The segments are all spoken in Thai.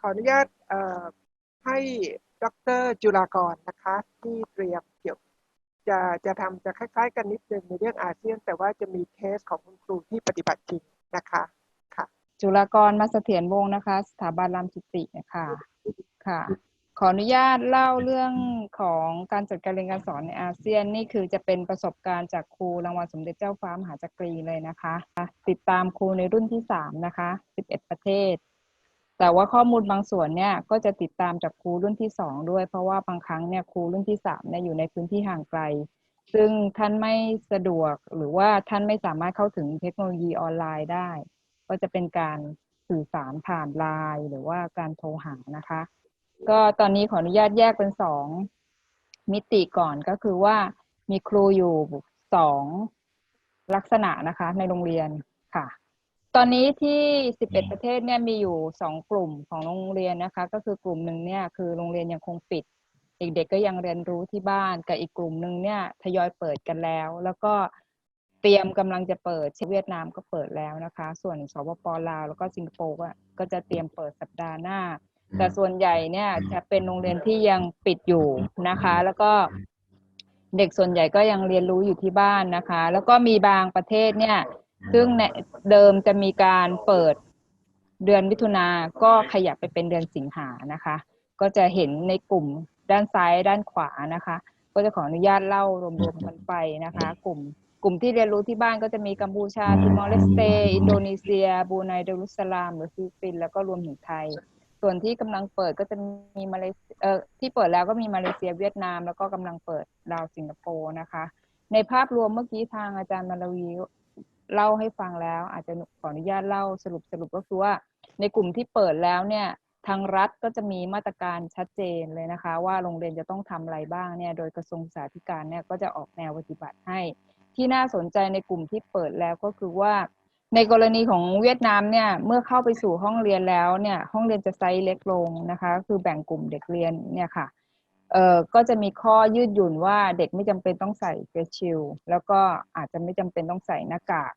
ขออนุญาตให้ดรจุฬากรนะคะ ที่เตรียมเกี่ยวจะจะทำจะคล้าย ๆ กันนิดนึงในเรื่องอาเซียน แต่ว่าจะมีเคสของคุณครูที่ปฏิบัติจริงนะคะค่ะ จุฬากรมาเสถียรวงศ์นะคะ สถาบันรามจิตินะคะค่ะ ขออนุญาตเล่าเรื่องของการจัดการเรียนการสอนในอาเซียนนี่คือจะเป็นประสบการณ์จากครูรางวัลสมเด็จเจ้าฟ้ามหาจักรีเลยนะคะ ติดตามครูในรุ่นที่สามนะคะ 11 ประเทศ แต่ว่าข้อมูลบางส่วนเนี่ยก็จะติดตามจากครูรุ่นที่สองด้วย เพราะว่าบางครั้งเนี่ยครูรุ่นที่สามเนี่ยอยู่ในพื้นที่ห่างไกล ซึ่งท่านไม่สะดวกหรือว่าท่านไม่สามารถเข้าถึงเทคโนโลยีออนไลน์ได้ ก็จะเป็นการสื่อสารผ่านไลน์หรือว่าการโทรหานะคะ ก็ตอนนี้ขออนุญาตแยกเป็นสองมิติก่อนก็คือว่ามีครูอยู่สองลักษณะนะคะในโรงเรียนค่ะ ตอนนี้ที่11ประเทศเนี่ยมีอยู่สองกลุ่มของโรงเรียนนะคะ ก็คือกลุ่มหนึ่งเนี่ยคือโรงเรียนยังคงปิดเด็กๆก็ยังเรียนรู้ที่บ้านกับอีกกลุ่มหนึ่งเนี่ยทยอยเปิดกันแล้ว แล้วก็เตรียมกำลังจะเปิดเช่นเวียดนามก็เปิดแล้วนะคะ ส่วนสปปลาวแล้วก็สิงคโปร์ก็ก็จะเตรียมเปิดสัปดาห์หน้า แต่ส่วนใหญ่เนี่ยจะเป็นโรงเรียนที่ยังปิดอยู่นะคะ แล้วก็เด็กส่วนใหญ่ก็ยังเรียนรู้อยู่ที่บ้านนะคะ แล้วก็มีบางประเทศเนี่ย ซึ่งในเดิมจะมีการเปิดเดือนมิถุนาก็ขยับไปเป็นเดือนสิงหานะคะ ก็จะเห็นในกลุ่มด้านซ้ายด้านขวานะคะ ก็จะขออนุญาตเล่ารวมๆกันไปนะคะ กลุ่มกลุ่มที่เรียนรู้ที่บ้านก็จะมีกัมพูชาติมอร์เลสเต อินโดนีเซียบรูไนเดรุสลาม หรือฟิลิปปินส์แล้วก็รวมถึงไทย ส่วนที่กำลังเปิดก็จะมีมาเลเซียเอ่อที่เปิดแล้วก็มีมาเลเซียเวียดนาม แล้วก็กำลังเปิดลาวสิงคโปร์นะคะ ในภาพรวมเมื่อกี้ทางอาจารย์มาลวี เล่าให้ฟังแล้ว อาจจะขออนุญาตเล่าสรุปสรุปก็คือว่า ในกลุ่มที่เปิดแล้วเนี่ยทางรัฐก็จะมีมาตรการชัดเจนเลยนะคะ ว่าโรงเรียนจะต้องทำอะไรบ้างเนี่ยโดยกระทรวงศึกษาธิการเนี่ยก็จะออกแนวปฏิบัติให้ ที่น่าสนใจในกลุ่มที่เปิดแล้วก็คือว่า ในกรณีของเวียดนามเนี่ยเมื่อเข้าไปสู่ห้องเรียนแล้วเนี่ยห้องเรียนจะไซส์เล็กลงนะคะ คือแบ่งกลุ่มเด็กเรียนเนี่ยค่ะ เอ่อก็จะมีข้อยืดหยุ่นว่าเด็กไม่จำเป็นต้องใส่เฟซชิลแล้วก็อาจจะไม่จำเป็นต้องใส่หน้ากาก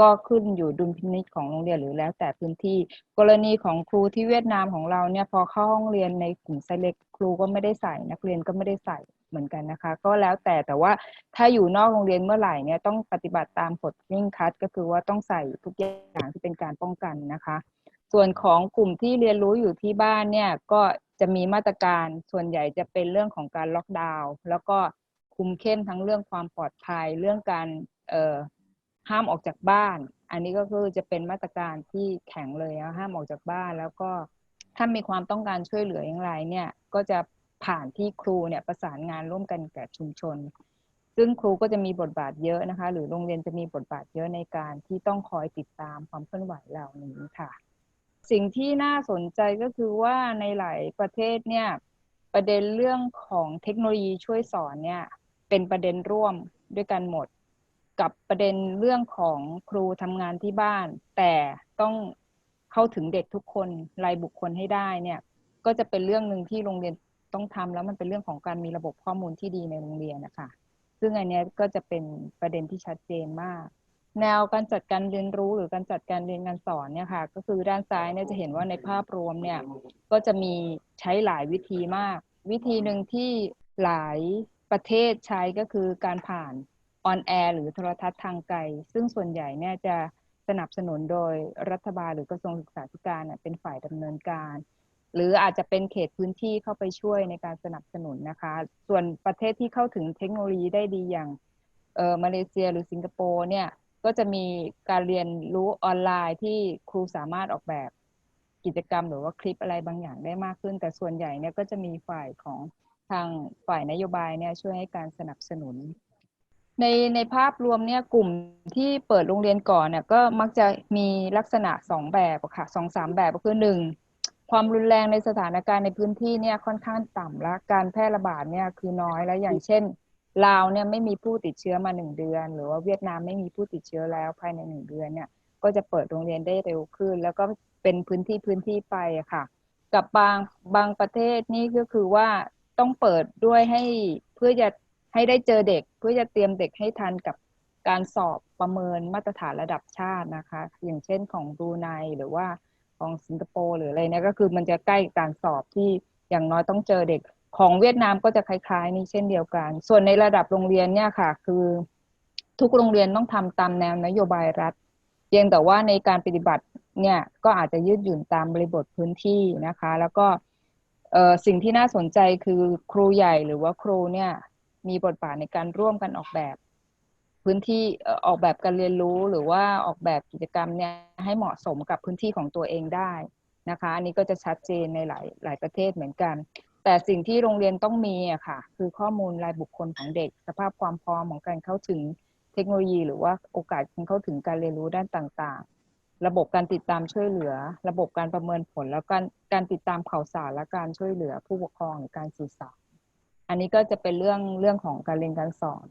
ก็ขึ้นอยู่ดุลพินิจของโรงเรียนหรือแล้วแต่พื้นที่ กรณีของครูที่เวียดนามของเราเนี่ยพอเข้าห้องเรียนในกลุ่มไซเล็กครูก็ไม่ได้ใส่นักเรียนก็ไม่ได้ใส่เหมือนกันนะคะ ก็แล้วแต่แต่ว่าถ้าอยู่นอกโรงเรียนเมื่อไหร่เนี่ยต้องปฏิบัติตามกฎนิ่งคัดก็คือว่าต้องใส่ทุกอย่างที่เป็นการป้องกันนะคะ ส่วนของกลุ่มที่เรียนรู้อยู่ที่บ้านเนี่ยก็จะมีมาตรการส่วนใหญ่จะเป็นเรื่องของการล็อกดาวน์แล้วก็คุมเข้มทั้งเรื่องความปลอดภัยเรื่องการเออห้ามออกจากบ้าน อันนี้ก็คือจะเป็นมาตรการที่แข็งเลยนะห้ามออกจากบ้าน แล้วก็ถ้ามีความต้องการช่วยเหลืออย่างไรเนี่ยก็จะผ่านที่ครูเนี่ยประสานงานร่วมกันกับชุมชน ซึ่งครูก็จะมีบทบาทเยอะนะคะ หรือโรงเรียนจะมีบทบาทเยอะในการที่ต้องคอยติดตามความเคลื่อนไหวเหล่านี้ค่ะ สิ่งที่น่าสนใจก็คือว่าในหลายประเทศเนี่ย ประเด็นเรื่องของเทคโนโลยีช่วยสอนเนี่ย เป็นประเด็นร่วมด้วยกันหมด กับประเด็นเรื่องของครูทำงานที่บ้าน แต่ต้องเข้าถึงเด็กทุกคนรายบุคคลให้ได้เนี่ย ก็จะเป็นเรื่องหนึ่งที่โรงเรียนต้องทำแล้วมันเป็นเรื่องของการมีระบบข้อมูลที่ดีในโรงเรียนนะคะซึ่งอันนี้ก็จะเป็นประเด็นที่ชัดเจนมาก แนวการจัดการเรียนรู้หรือการจัดการเรียนการสอนเนี่ยค่ะ ก็คือด้านซ้ายเนี่ยจะเห็นว่าในภาพรวมเนี่ยก็จะมีใช้หลายวิธีมาก วิธีหนึ่งที่หลายประเทศใช้ก็คือการผ่านออนแอร์หรือโทรทัศน์ทางไกล ซึ่งส่วนใหญ่เนี่ยจะสนับสนุนโดยรัฐบาลหรือกระทรวงศึกษาธิการเป็นฝ่ายดำเนินการ หรืออาจจะเป็นเขตพื้นที่เข้าไปช่วยในการสนับสนุนนะคะ ส่วนประเทศที่เข้าถึงเทคโนโลยีได้ดีอย่างเออมาเลเซียหรือสิงคโปร์เนี่ย ก็จะมีการเรียนรู้ออนไลน์ที่ครูสามารถออกแบบกิจกรรมหรือว่าคลิปอะไรบางอย่างได้มากขึ้น แต่ส่วนใหญ่เนี่ยก็จะมีฝ่ายของทางฝ่ายนโยบายเนี่ยช่วยให้การสนับสนุน ในในภาพรวมเนี่ยกลุ่มที่เปิดโรงเรียนก่อนเนี่ยก็มักจะมีลักษณะสองแบบอะค่ะสองสามแบบก็คือหนึ่งความรุนแรงในสถานการณ์ในพื้นที่เนี่ยค่อนข้างต่ำและการแพร่ระบาดเนี่ยคือน้อยแล้วอย่างเช่น ลาวเนี่ยไม่มีผู้ติดเชื้อมาหนึ่งเดือน หรือว่าเวียดนามไม่มีผู้ติดเชื้อแล้วภายในหนึ่งเดือนเนี่ย ก็จะเปิดโรงเรียนได้เร็วขึ้น แล้วก็เป็นพื้นที่พื้นที่ไปค่ะ กับบางบางประเทศนี่ก็คือว่าต้องเปิดด้วยให้เพื่อจะให้ได้เจอเด็ก เพื่อจะเตรียมเด็กให้ทันกับการสอบประเมินมาตรฐานระดับชาตินะคะ อย่างเช่นของบรูไนหรือว่าของสิงคโปร์หรืออะไรเนี่ยก็คือมันจะใกล้การสอบที่อย่างน้อยต้องเจอเด็ก ของเวียดนามก็จะคล้าย ๆ นี้เช่นเดียวกัน ส่วนในระดับโรงเรียนเนี่ยค่ะ คือทุกโรงเรียนต้องทำตามแนวนโยบายรัฐเพียงแต่ว่าในการปฏิบัติเนี่ยก็อาจจะยืดหยุ่นตามบริบทพื้นที่นะคะ แล้วก็สิ่งที่น่าสนใจคือครูใหญ่หรือว่าครูเนี่ยมีบทบาทในการร่วมกันออกแบบ พื้นที่ออออกแบบการเรียนรู้หรือว่าออกแบบกิจกรรมเนี่ยให้เหมาะสมกับพื้นที่ของตัวเองได้นะคะ อันนี้ก็จะชัดเจนในหลายหลายประเทศเหมือนกัน แต่สิ่งที่โรงเรียนต้องมีอะค่ะ คือข้อมูลรายบุคคลของเด็ก สภาพความพร้อมของการเข้าถึงเทคโนโลยี หรือว่าโอกาสการเข้าถึงการเรียนรู้ด้านต่างๆ ระบบการติดตามช่วยเหลือ ระบบการประเมินผล แล้วการการติดตามข่าวสารและการช่วยเหลือผู้ปกครองหรือการสื่อสารอันนี้ก็จะเป็นเรื่องเรื่องของการเรียนการสอน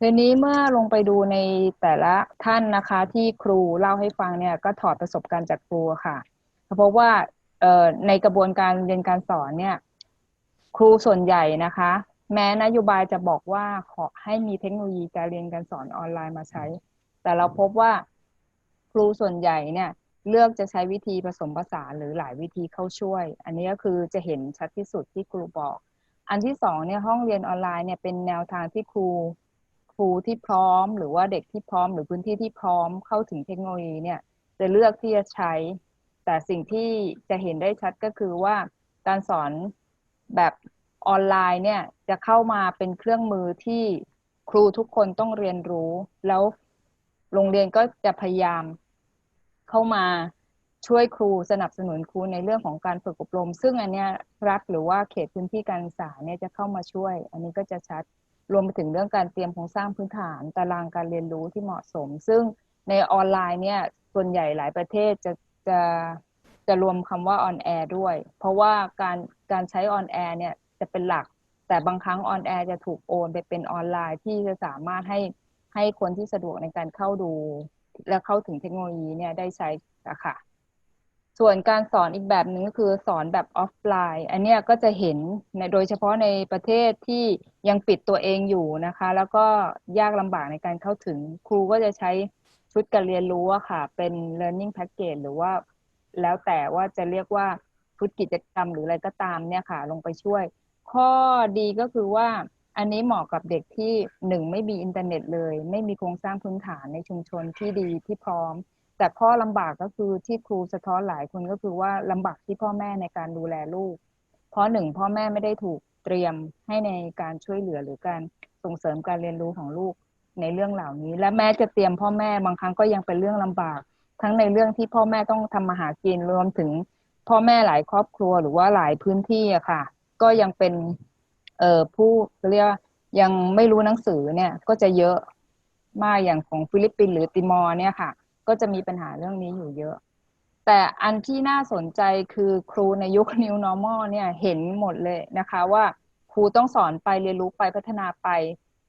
ทีนี้เมื่อลงไปดูในแต่ละท่านนะคะที่ครูเล่าให้ฟังเนี่ยก็ถอดประสบการณ์จากครูค่ะเพราะว่าในกระบวนการเรียนการสอนเนี่ย ครูส่วนใหญ่นะคะ แม้นโยบายจะบอกว่าขอให้มีเทคโนโลยีการเรียนการสอนออนไลน์มาใช้ แต่เราพบว่าครูส่วนใหญ่เนี่ยเลือกจะใช้วิธีผสมผสานหรือหลายวิธีเข้าช่วย อันนี้ก็คือจะเห็นชัดที่สุดที่ครูบอก อันที่สองเนี่ยห้องเรียนออนไลน์เนี่ยเป็นแนวทางที่ครูครูที่พร้อม หรือว่าเด็กที่พร้อม หรือพื้นที่ที่พร้อมเข้าถึงเทคโนโลยีเนี่ยจะเลือกที่จะใช้ แต่สิ่งที่จะเห็นได้ชัดก็คือว่าการสอน แบบออนไลน์เนี่ยจะเข้ามาเป็นเครื่องมือที่ครูทุกคนต้องเรียนรู้ แล้วโรงเรียนก็จะพยายามเข้ามาช่วยครูสนับสนุนครูในเรื่องของการฝึกอบรม ซึ่งอันเนี้ยรัฐหรือว่าเขตพื้นที่การศึกษาเนี่ยจะเข้ามาช่วย อันนี้ก็จะชัดรวมไปถึงเรื่องการเตรียมโครงสร้างพื้นฐานตารางการเรียนรู้ที่เหมาะสม ซึ่งในออนไลน์เนี่ยส่วนใหญ่หลายประเทศจะจะ จะรวมคำว่าออนแอร์ด้วย เพราะว่าการการใช้ออนแอร์เนี่ยจะเป็นหลัก แต่บางครั้งออนแอร์จะถูกโอนไปเป็นออนไลน์ที่จะสามารถให้ให้คนที่สะดวกในการเข้าดู และเข้าถึงเทคโนโลยีเนี่ยได้ใช้อะค่ะ ส่วนการสอนอีกแบบหนึ่งก็คือสอนแบบออฟไลน์ อันเนี้ยก็จะเห็นในโดยเฉพาะในประเทศที่ยังปิดตัวเองอยู่นะคะ แล้วก็ยากลำบากในการเข้าถึงครูก็จะใช้ชุดการเรียนรู้อะค่ะ เป็น learning package หรือว่า แล้วแต่ว่าจะเรียกว่าชุดกิจกรรมหรืออะไรก็ตามเนี่ยค่ะ ลงไปช่วย ข้อดีก็คือว่าอันนี้เหมาะกับเด็กที่หนึ่งไม่มีอินเทอร์เน็ตเลย ไม่มีโครงสร้างพื้นฐานในชุมชนที่ดีที่พร้อม แต่ข้อลำบากก็คือที่ครูสะท้อนหลายคนก็คือว่าลำบากที่พ่อแม่ในการดูแลลูก เพราะหนึ่งพ่อแม่ไม่ได้ถูกเตรียมให้ในการช่วยเหลือหรือการส่งเสริมการเรียนรู้ของลูกในเรื่องเหล่านี้ และแม้จะเตรียมพ่อแม่บางครั้งก็ยังเป็นเรื่องลำบาก ทั้งในเรื่องที่พ่อแม่ต้องทำมาหากินรวมถึงพ่อแม่หลายครอบครัวหรือว่าหลายพื้นที่อะค่ะ ก็ยังเป็น เอ่อผู้เรียกยังไม่รู้หนังสือเนี่ย ก็จะเยอะมากอย่างของฟิลิปปินส์หรือติมอร์เนี่ยค่ะ ก็จะมีปัญหาเรื่องนี้อยู่เยอะ แต่อันที่น่าสนใจคือครูในยุค New Normal เนี่ยเห็นหมดเลยนะคะว่าครูต้องสอนไปเรียนรู้ไปพัฒนาไป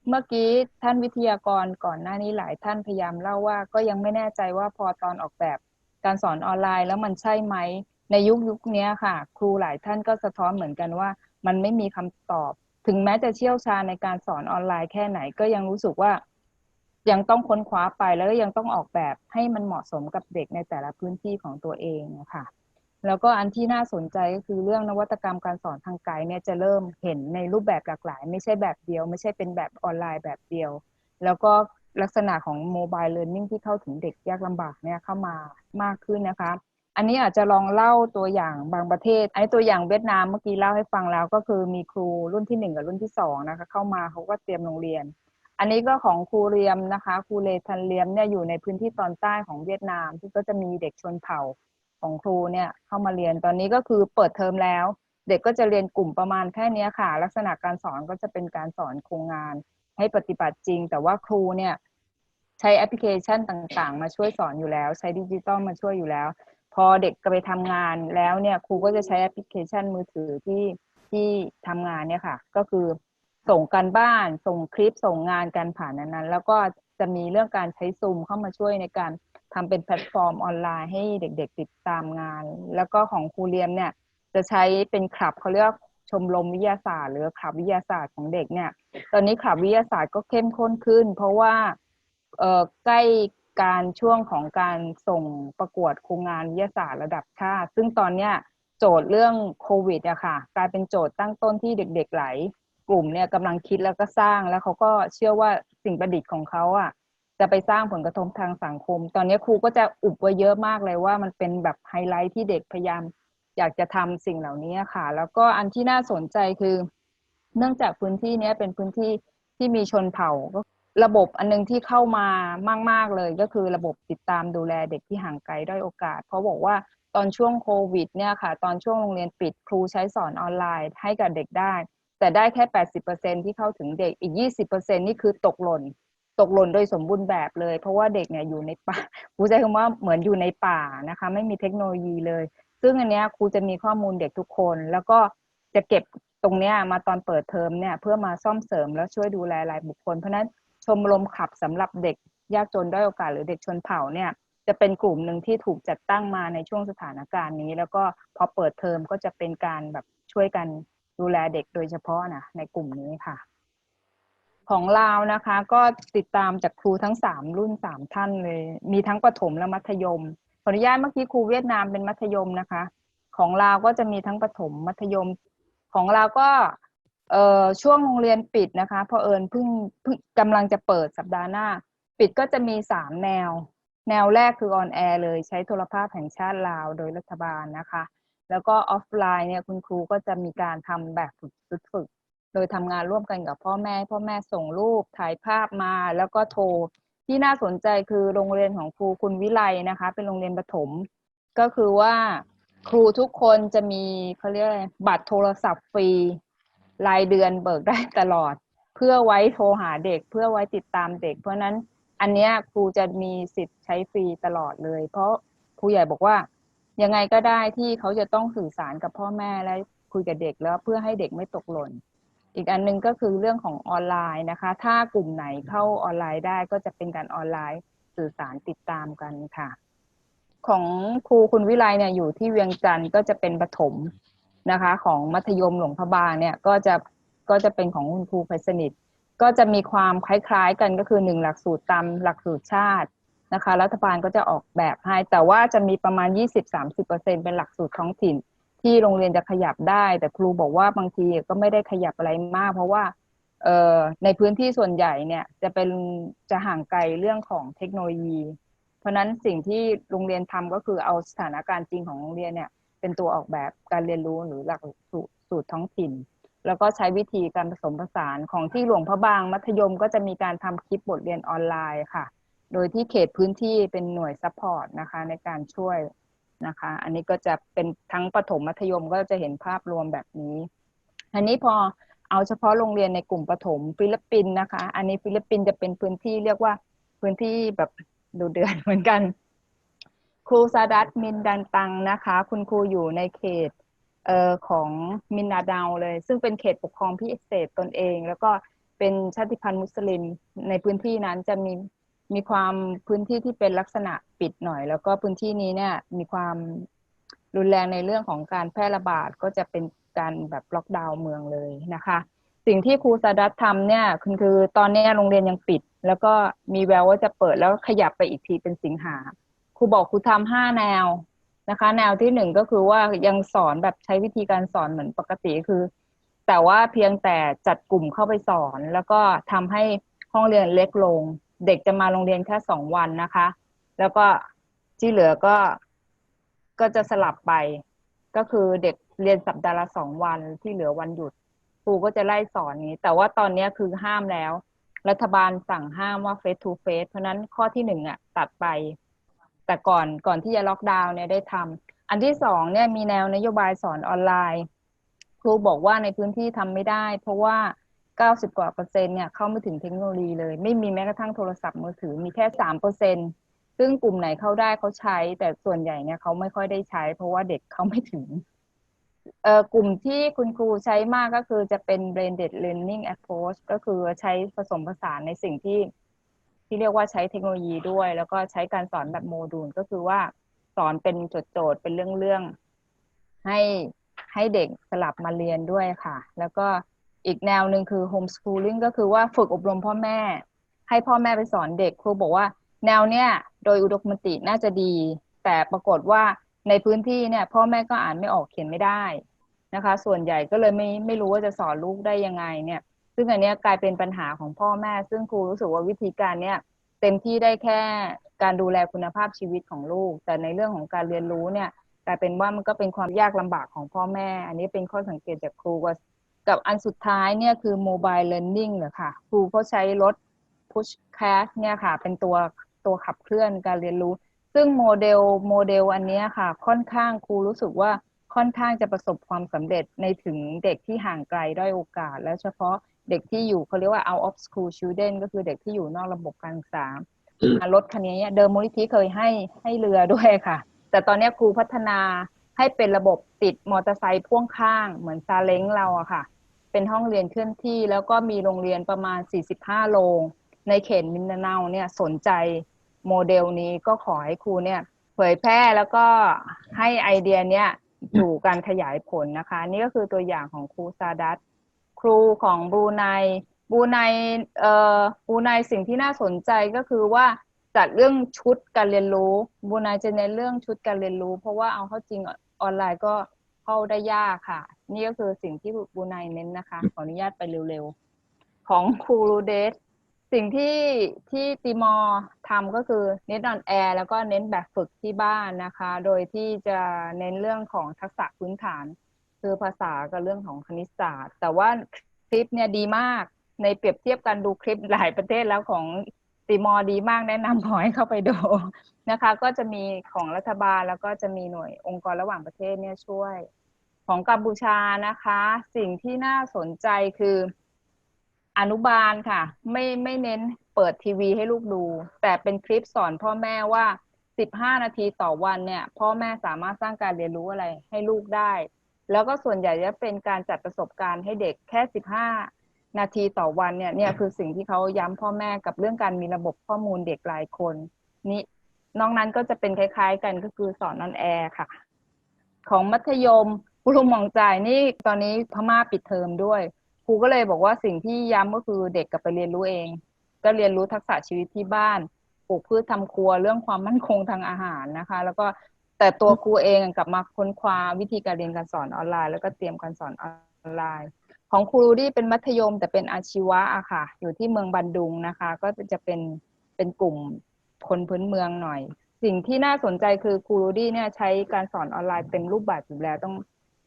เมื่อกี้ท่านวิทยากรก่อนหน้านี้หลายท่านพยายามเล่าว่า ก็ยังไม่แน่ใจว่าพอตอนออกแบบการสอนออนไลน์แล้วมันใช่ไหม ในยุคยุคนี้ค่ะ ครูหลายท่านก็สะท้อนเหมือนกันว่า มันไม่มีคำตอบ ถึงแม้จะเชี่ยวชาญในการสอนออนไลน์แค่ไหนก็ยังรู้สึกว่า ยังต้องค้นคว้าไปแล้วก็ยังต้องออกแบบให้มันเหมาะสมกับเด็กในแต่ละพื้นที่ของตัวเองนะคะ แล้วก็อันที่น่าสนใจก็คือเรื่องนวัตกรรมการสอนทางไกลเนี่ยจะเริ่มเห็นในรูปแบบหลากหลาย ไม่ใช่แบบเดียว ไม่ใช่เป็นแบบออนไลน์แบบเดียว แล้วก็ลักษณะของโมบายเลิร์นนิ่งที่เข้าถึงเด็กยากลำบากเนี่ยเข้ามามากขึ้นนะคะ อันนี้อาจจะลองเล่าตัวอย่างบางประเทศไอ้ตัวอย่างเวียดนามเมื่อกี้เล่าให้ฟังแล้วก็คือมีครูรุ่นที่หนึ่งกับรุ่นที่สองนะคะเข้ามาเขาก็เตรียมโรงเรียน อันนี้ก็ของครูเรียมนะคะครูเลทันเรียมเนี่ยอยู่ในพื้นที่ตอนใต้ของเวียดนามที่ก็จะมีเด็กชนเผ่า ของครูเนี่ยเข้ามาเรียนตอนนี้ก็คือเปิดเทอมแล้ว เด็กก็จะเรียนกลุ่มประมาณแค่นี้ค่ะ ลักษณะการสอนก็จะเป็นการสอนโครงงาน ให้ปฏิบัติจริง แต่ว่าครูเนี่ยใช้แอปพลิเคชันต่างๆ มาช่วยสอนอยู่แล้ว ใช้ดิจิตอลมาช่วยอยู่แล้ว พอเด็กไปทำงานแล้วเนี่ยครูก็จะใช้แอปพลิเคชันมือถือที่ที่ทำงานเนี่ยค่ะ ก็คือส่งกันบ้าน ส่งคลิปส่งงานกันผ่านนั้นๆ แล้วก็จะมีเรื่องการใช้ซูมเข้ามาช่วยในการ ทำเป็นแพลตฟอร์มออนไลน์ให้เด็กๆติดตามงาน แล้วก็ของครูเรียมเนี่ย จะใช้เป็นคลับเขาเรียกชมรมวิทยาศาสตร์ หรือคลับวิทยาศาสตร์ของเด็กเนี่ย ตอนนี้คลับวิทยาศาสตร์ก็เข้มข้นขึ้น เพราะว่าเอ่อใกล้การช่วงของการส่งประกวดโครงงานวิทยาศาสตร์ระดับชาติ ซึ่งตอนเนี้ยโจทย์เรื่องโควิดอะค่ะ กลายเป็นโจทย์ตั้งต้นที่เด็กๆหลายกลุ่มเนี่ยกำลังคิดแล้วก็สร้างแล้วเขาก็เชื่อว่าสิ่งประดิษฐ์ของเขาอะ จะไปสร้างผลกระทบทางสังคม ตอนนี้ครูก็จะอุบไว้เยอะมากเลยว่ามันเป็นแบบไฮไลท์ที่เด็กพยายามอยากจะทำสิ่งเหล่านี้ค่ะ แล้วก็อันที่น่าสนใจคือ เนื่องจากพื้นที่นี้เป็นพื้นที่ที่มีชนเผ่าก็ระบบอันนึงที่เข้ามามาก ๆเลยก็คือระบบติดตามดูแลเด็กที่ห่างไกลด้อยโอกาส เพราะบอกว่าตอนช่วงโควิดเนี่ยค่ะ ตอนช่วงโรงเรียนปิดครูใช้สอนออนไลน์ให้กับเด็กได้ แต่ได้แค่ 80%ที่เข้าถึงเด็กอีก 20%นี่คือตกหล่น ตกหล่นโดยสมบูรณ์แบบเลย เพราะว่าเด็กเนี่ยอยู่ในป่าครูใช้คำว่าเหมือนอยู่ในป่านะคะ ไม่มีเทคโนโลยีเลย ซึ่งอันเนี้ยครูจะมีข้อมูลเด็กทุกคน แล้วก็จะเก็บตรงเนี้ยมาตอนเปิดเทอมเนี่ยเพื่อมาซ่อมเสริมแล้วช่วยดูแลรายบุคคล เพราะนั้นชมรมขับสำหรับเด็กยากจนด้อยโอกาสหรือเด็กชนเผ่าเนี่ยจะเป็นกลุ่มหนึ่งที่ถูกจัดตั้งมาในช่วงสถานการณ์นี้ แล้วก็พอเปิดเทอมก็จะเป็นการแบบช่วยกันดูแลเด็กโดยเฉพาะนะในกลุ่มนี้ค่ะ ของลาวนะคะ ก็ติดตามจากครูทั้งสามรุ่นสามท่านเลย มีทั้งประถมและมัธยมขออนุญาตเมื่อกี้ครูเวียดนามเป็นมัธยมนะคะ ของลาวก็จะมีทั้งประถมมัธยม ของเราก็เอ่อช่วงโรงเรียนปิดนะคะเพอเอิญเพิ่งเพิ่งกำลังจะเปิดสัปดาห์หน้า ปิดก็จะมีสามแนว แนวแรกคือออนแอร์เลยใช้โทรภาพแห่งชาติลาวโดยรัฐบาลนะคะ แล้วก็ออฟไลน์เนี่ยคุณครูก็จะมีการทำแบบฝึกฝึก โดยทำงานร่วมกันกับพ่อแม่ พ่อแม่ส่งรูปถ่ายภาพมาแล้วก็โทร ที่น่าสนใจคือโรงเรียนของครูคุณวิไลนะคะ เป็นโรงเรียนประถม ก็คือว่าครูทุกคนจะมีเขาเรียกอะไรบัตรโทรศัพท์ฟรีรายเดือนเบิกได้ตลอด เพื่อไว้โทรหาเด็ก เพื่อไว้ติดตามเด็ก เพราะฉะนั้นอันเนี้ยครูจะมีสิทธิ์ใช้ฟรีตลอดเลย เพราะครูใหญ่บอกว่ายังไงก็ได้ที่เขาจะต้องสื่อสารกับพ่อแม่และคุยกับเด็กแล้วเพื่อให้เด็กไม่ตกหล่น อีกอันหนึงก็คือเรื่องของออนไลน์นะคะ ถ้ากลุ่มไหนเข้าออนไลน์ได้ก็จะเป็นการออนไลน์สื่อสารติดตามกันค่ะ ของครูคุณวิไลเนี่ยอยู่ที่เวียงจันทร์ก็จะเป็นประถมนะคะ ของมัธยมหลวงพระบางเนี่ยก็จะก็จะเป็นของคุณครูไพสนิทก็จะมีความคล้ายๆกันก็คือหนึ่งหลักสูตรตามหลักสูตรชาตินะคะ รัฐบาลก็จะออกแบบให้ แต่ว่าจะมีประมาณ 20-30%เป็นหลักสูตรท้องถิ่น ที่โรงเรียนจะขยับได้ แต่ครูบอกว่าบางทีก็ไม่ได้ขยับอะไรมาก เพราะว่าเอ่อในพื้นที่ส่วนใหญ่เนี่ยจะเป็นจะห่างไกลเรื่องของเทคโนโลยี เพราะนั้นสิ่งที่โรงเรียนทำก็คือเอาสถานการณ์จริงของโรงเรียนเนี่ยเป็นตัวออกแบบการเรียนรู้หรือหลักสูตรสูตรท้องถิ่น แล้วก็ใช้วิธีการผสมผสานของที่หลวงพระบางมัธยมก็จะมีการทำคลิปบทเรียนออนไลน์ค่ะ โดยที่เขตพื้นที่เป็นหน่วยซัพพอร์ตนะคะในการช่วย นะคะ อันนี้ก็จะเป็นทั้งประถมมัธยมก็จะเห็นภาพรวมแบบนี้ อันนี้พอเอาเฉพาะโรงเรียนในกลุ่มประถมฟิลิปปินส์นะคะ อันนี้ฟิลิปปินส์จะเป็นพื้นที่เรียกว่าพื้นที่แบบดูเดือดเหมือนกัน ครูซาดัตมินดันตังนะคะ คุณครูอยู่ในเขตเอ่อของมินนาดาวเลย ซึ่งเป็นเขตปกครองพิเศษตนเอง แล้วก็เป็นชาติพันธุ์มุสลิมในพื้นที่นั้นจะมี มีความพื้นที่ที่เป็นลักษณะปิดหน่อย แล้วก็พื้นที่นี้เนี่ย มีความรุนแรงในเรื่องของการแพร่ระบาดก็จะเป็นการแบบล็อกดาวน์เมืองเลยนะคะ สิ่งที่ครูซาดัตทำเนี่ยคือคือตอนนี้โรงเรียนยังปิด แล้วก็มีแววว่าจะเปิดแล้วขยับไปอีกทีเป็นสิงหาครูบอกครูทำห้าแนวนะคะ แนวที่หนึ่งก็คือว่ายังสอนแบบใช้วิธีการสอนเหมือนปกติคือ แต่ว่าเพียงแต่จัดกลุ่มเข้าไปสอน แล้วก็ทำให้ห้องเรียนเล็กลง เด็กจะมาโรงเรียนแค่สองวันนะคะ แล้วก็ที่เหลือก็ก็จะสลับไป ก็คือเด็กเรียนสัปดาห์ละสองวันที่เหลือวันหยุดครูก็จะไล่สอนนี้ แต่ว่าตอนนี้คือห้ามแล้ว รัฐบาลสั่งห้ามว่า face to face เพราะนั้นข้อที่หนึ่งอะตัดไป แต่ก่อนก่อนที่จะล็อกดาวน์เนี่ยได้ทำอันที่สองเนี่ยมีแนวนโยบายสอนออนไลน์ ครูบอกว่าในพื้นที่ทำไม่ได้ เพราะว่า 90 กว่าเปอร์เซ็นต์เนี่ยเข้าไม่ถึงเทคโนโลยีเลย ไม่มีแม้กระทั่งโทรศัพท์มือถือมีแค่สามเปอร์เซ็นซึ่งกลุ่มไหนเข้าได้เขาใช้ แต่ส่วนใหญ่เนี่ยเขาไม่ค่อยได้ใช้ เพราะว่าเด็กเขาไม่ถึงเอ่อกลุ่มที่คุณครูใช้มากก็คือจะเป็น blended learning approach ก็คือใช้ผสมผสานในสิ่งที่ ที่เรียกว่าใช้เทคโนโลยีด้วย แล้วก็ใช้การสอนแบบโมดูลก็คือว่าสอนเป็นโจทย์ๆเป็นเรื่องๆให้ให้เด็กสลับมาเรียนด้วยค่ะ แล้วก็ อีกแนวหนึ่งคือ homeschooling ก็คือว่าฝึกอบรมพ่อแม่ ให้พ่อแม่ไปสอนเด็กครูบอกว่า แนวเนี้ยโดยอุดมคติน่าจะดี แต่ปรากฏว่าในพื้นที่เนี่ยพ่อแม่ก็อ่านไม่ออกเขียนไม่ได้นะคะ ส่วนใหญ่ก็เลยไม่ไม่รู้ว่าจะสอนลูกได้ยังไงเนี่ย ซึ่งอันเนี้ยกลายเป็นปัญหาของพ่อแม่ ซึ่งครูรู้สึกว่าวิธีการเนี้ยเต็มที่ได้แค่การดูแลคุณภาพชีวิตของลูก แต่ในเรื่องของการเรียนรู้เนี่ยกลายเป็นว่ามันก็เป็นความยากลำบากของพ่อแม่ อันนี้เป็นข้อสังเกตจากครูว่า กับอันสุดท้ายเนี่ยคือ mobile learning เหรอค่ะครูเขาใช้รถ push class เนี่ยค่ะ เป็นตัวตัวขับเคลื่อนการเรียนรู้ ซึ่งโมเดลโมเดลอันเนี้ยค่ะ ค่อนข้างครูรู้สึกว่าค่อนข้างจะประสบความสำเร็จในถึงเด็กที่ห่างไกลด้อยโอกาส และเฉพาะเด็กที่อยู่เขาเรียกว่า out of school children ก็คือเด็กที่อยู่นอกระบบการศึกษารถคันนี้เดิมมูลนิธิเคยให้ให้เรือด้วยค่ะ แต่ตอนนี้ครูพัฒนาให้เป็นระบบติดมอเตอร์ไซค์พ่วงข้างเหมือนซาเล้งเราอะค่ะ เป็นห้องเรียนเคลื่อนที่ แล้วก็มีโรงเรียนประมาณ 45 โรง ในเขตมินดาเนาเนี่ยสนใจโมเดลนี้ก็ขอให้ครูเนี่ยเผยแพร่แล้วก็ให้ไอเดียเนี้ยสู่การขยายผลนะคะ นี่ก็คือตัวอย่างของครูซาดัตครูของบูไนบูไนเอ่อบูไนสิ่งที่น่าสนใจก็คือว่าจัดเรื่องชุดการเรียนรู้บูไนจะเน้นเรื่องชุดการเรียนรู้ เพราะว่าเอาเข้าจริงออนไลน์ก็ เข้าได้ยากค่ะ นี่ก็คือสิ่งที่บูไนเน้นนะคะ ขออนุญาตไปเร็วๆ ของครูรูเดสสิ่งที่ที่ติมอร์ทำก็คือเน้นออนแอร์แล้วก็เน้นแบบฝึกที่บ้านนะคะ โดยที่จะเน้นเรื่องของทักษะพื้นฐาน คือภาษากับเรื่องของคณิตศาสตร์ แต่ว่าคลิปเนี่ยดีมากในเปรียบเทียบกันดูคลิปหลายประเทศแล้วของ ติมอดีมากแนะนำขอให้เข้าไปดูนะคะ ก็จะมีของรัฐบาลแล้วก็จะมีหน่วยองค์กรระหว่างประเทศเนี่ยช่วย ของกัมพูชานะคะ สิ่งที่น่าสนใจคือ อนุบาลค่ะ ไม่ไม่เน้นเปิดทีวีให้ลูกดู แต่เป็นคลิปสอนพ่อแม่ว่า 15 นาทีต่อวันเนี่ย พ่อแม่สามารถสร้างการเรียนรู้อะไรให้ลูกได้ แล้วก็ส่วนใหญ่จะเป็นการจัดประสบการณ์ให้เด็กแค่ 15 นาทีต่อวันเนี่ยเนี่ยคือสิ่งที่เขาย้ำพ่อแม่กับเรื่องการมีระบบข้อมูลเด็กหลายคนนี่นอกนั้นก็จะเป็นคล้าย ๆ กันก็คือสอนนอนแอร์ค่ะ ของมัธยมครูมองจ่ายนี่ตอนนี้พม่าปิดเทอมด้วยครูก็เลยบอกว่าสิ่งที่ย้ำก็คือเด็กกลับไปเรียนรู้เอง ก็เรียนรู้ทักษะชีวิตที่บ้านปลูกพืชทำครัวเรื่องความมั่นคงทางอาหารนะคะ แล้วก็แต่ตัวครูเองกลับมาค้นคว้าวิธีการเรียนการสอนออนไลน์ แล้วก็เตรียมการสอนออนไลน์ ของครูดี้เป็นมัธยม แต่เป็นอาชีวะอะค่ะ อยู่ที่เมืองบันดุงนะคะ ก็จะเป็นเป็นกลุ่มคนพื้นเมืองหน่อย สิ่งที่น่าสนใจคือครูรูดี้เนี่ยใช้การสอนออนไลน์เต็มรูปแบบอยู่แล้วต้อง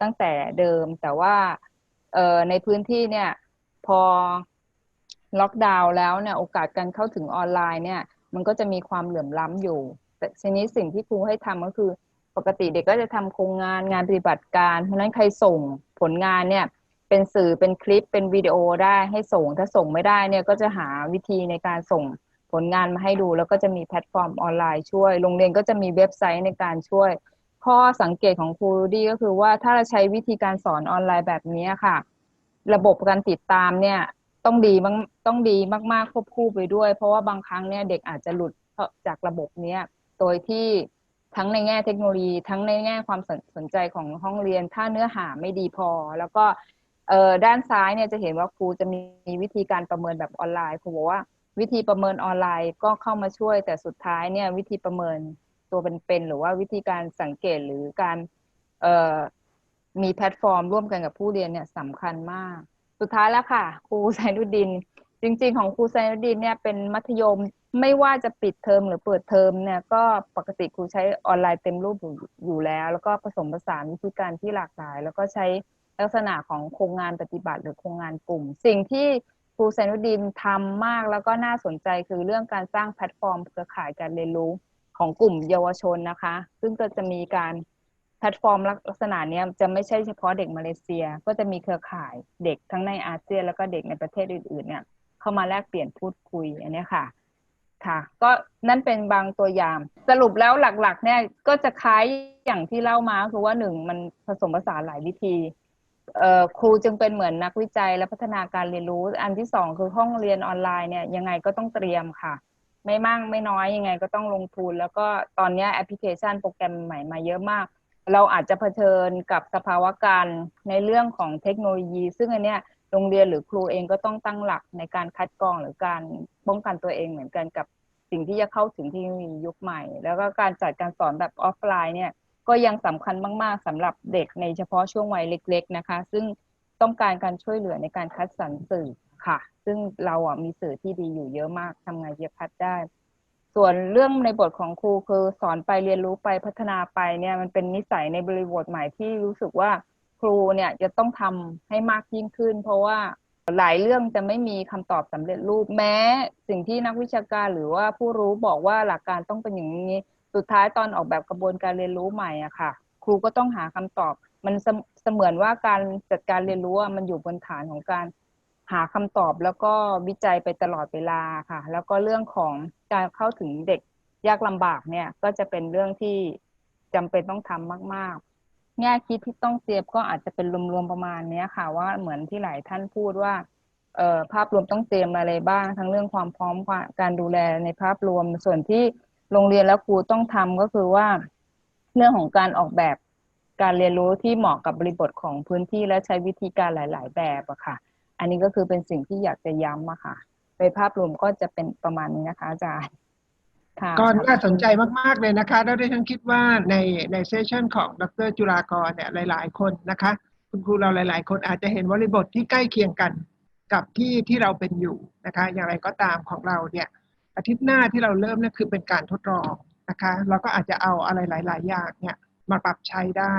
ตั้งแต่เดิม แต่ว่าเออในพื้นที่เนี่ยพอล็อกดาวน์แล้วเนี่ยโอกาสการเข้าถึงออนไลน์เนี่ย มันก็จะมีความเหลื่อมล้ำอยู่ แต่ทีนี้สิ่งที่ครูให้ทำก็คือ ปกติเด็กก็จะทำโครงงานงานปฏิบัติการ เพราะนั้นใครส่งผลงานเนี่ย เป็นสื่อเป็นคลิปเป็นวิดีโอได้ให้ส่ง ถ้าส่งไม่ได้เนี่ยก็จะหาวิธีในการส่งผลงานมาให้ดู แล้วก็จะมีแพลตฟอร์มออนไลน์ช่วย โรงเรียนก็จะมีเว็บไซต์ในการช่วย ข้อสังเกตของครูดี้ก็คือว่าถ้าเราใช้วิธีการสอนออนไลน์แบบนี้ค่ะ ระบบการติดตามเนี่ยต้องดีมต้องดีมากๆควบคู่ไปด้วย เพราะว่าบางครั้งเนี่ยเด็กอาจจะหลุดจากระบบเนี้ยโดยที่ทั้งในแง่เทคโนโลยี ทั้งในแง่ความสนสนใจของห้องเรียน ถ้าเนื้อหาไม่ดีพอ แล้วก็ เอ่อด้านซ้ายเนี่ยจะเห็นว่าครูจะมีวิธีการประเมินแบบออนไลน์ครูบอกว่าวิธีประเมินออนไลน์ก็เข้ามาช่วย แต่สุดท้ายเนี่ยวิธีประเมินตัวเป็นๆหรือว่าวิธีการสังเกตหรือการเอ่อมีแพลตฟอร์ม ร่วมกันกับผู้เรียนเนี่ยสำคัญมาก สุดท้ายแล้วค่ะ ครูไซนุดดิน จริง ๆ ของครูไซนุดดินเนี่ยเป็นมัธยมไม่ว่าจะปิดเทอมหรือเปิดเทอมเนี่ยก็ปกติครูใช้ออนไลน์เต็มรูปอยู่แล้ว แล้วก็ผสมผสานวิธีการที่หลากหลาย แล้วก็ใช้ ลักษณะของโครงงานปฏิบัติหรือโครงงานกลุ่ม สิ่งที่ครูไซนุดินทำมากแล้วก็น่าสนใจคือเรื่องการสร้างแพลตฟอร์มเครือข่ายการเรียนรู้ของกลุ่มเยาวชนนะคะ ซึ่งก็จะมีการแพลตฟอร์มลักษณะนี้จะไม่ใช่เฉพาะเด็กมาเลเซีย ก็จะมีเครือข่ายเด็กทั้งในอาเซียนแล้วก็เด็กในประเทศอื่น ๆ เนี่ย เข้ามาแลกเปลี่ยนพูดคุยอันนี้ค่ะ ค่ะ ก็นั่นเป็นบางตัวอย่าง สรุปแล้วหลัก ๆ เนี่ยก็จะคล้ายอย่างที่เล่ามาคือว่าหนึ่งมันผสมผสานหลายวิธี ครูจึงเป็นเหมือนนักวิจัยและพัฒนาการเรียนรู้ อันที่สองคือห้องเรียนออนไลน์เนี่ยยังไงก็ต้องเตรียมค่ะ ไม่มากไม่น้อยยังไงก็ต้องลงทุน แล้วก็ตอนนี้แอปพลิเคชันโปรแกรมใหม่มาเยอะมาก เราอาจจะเผชิญกับสภาวะการในเรื่องของเทคโนโลยี ซึ่งอันเนี้ยโรงเรียนหรือครูเองก็ต้องตั้งหลักในการคัดกรองหรือการป้องกันตัวเองเหมือนกันกับสิ่งที่จะเข้าถึงทคโนโลยียุคใหม่ แล้วก็การจัดการสอนแบบออฟไลน์เนี่ย ก็ยังสำคัญมาก ๆสำหรับเด็กในเฉพาะช่วงวัยเล็ก ๆ นะคะ ซึ่งต้องการการช่วยเหลือในการคัดสรรสื่อค่ะ ซึ่งเราอะมีสื่อที่ดีอยู่เยอะมากทำไงจะคัดได้ ส่วนเรื่องในบทของครูคือสอนไปเรียนรู้ไปพัฒนาไปเนี่ยมันเป็นนิสัยในบริบทใหม่ที่รู้สึกว่าครูเนี่ยจะต้องทำให้มากยิ่งขึ้น เพราะว่าหลายเรื่องจะไม่มีคำตอบสำเร็จรูปแม้ สิ่งที่นักวิชาการหรือว่าผู้รู้บอกว่าหลักการต้องเป็นอย่างนี้ สุดท้ายตอนออกแบบกระบวนการเรียนรู้ใหม่อะค่ะ ครูก็ต้องหาคำตอบ มันเสมเสมือนว่าการจัดการเรียนรู้มันอยู่บนฐานของการหาคำตอบแล้วก็วิจัยไปตลอดเวลาค่ะ แล้วก็เรื่องของการเข้าถึงเด็กยากลำบากเนี่ย ก็จะเป็นเรื่องที่จำเป็นต้องทำมาก ๆ แง่คิดที่ต้องเตรียมก็อาจจะเป็นรวมๆประมาณเนี้ยค่ะ ว่าเหมือนที่หลายท่านพูดว่าเอ่อภาพรวมต้องเตรียมอะไรบ้าง ทั้งเรื่องความพร้อมการดูแลในภาพรวมส่วนที่ โรงเรียนและครูต้องทำก็คือว่า เรื่องของการออกแบบการเรียนรู้ที่เหมาะกับบริบทของพื้นที่และใช้วิธีการหลาย ๆ แบบอะค่ะ อันนี้ก็คือเป็นสิ่งที่อยากจะย้ำอะค่ะ โดยภาพรวมก็จะเป็นประมาณนี้นะคะอาจารย์ค่ะก็น่าสนใจมาก ๆ เลยนะคะ แล้วดิฉันคิดว่าในในเซสชันของดรจุฬากรเนี่ยหลาย ๆ คนนะคะ คุณครูเราหลาย ๆ คนอาจจะเห็นบริบทที่ใกล้เคียงกันกับที่ที่เราเป็นอยู่นะคะ อย่างไรก็ตามของเราเนี่ย อาทิตย์หน้าที่เราเริ่มเนี่ยคือเป็นการทดลองนะคะเราก็อาจจะเอาอะไรหลาย ๆ อย่างเนี่ยมาปรับใช้ได้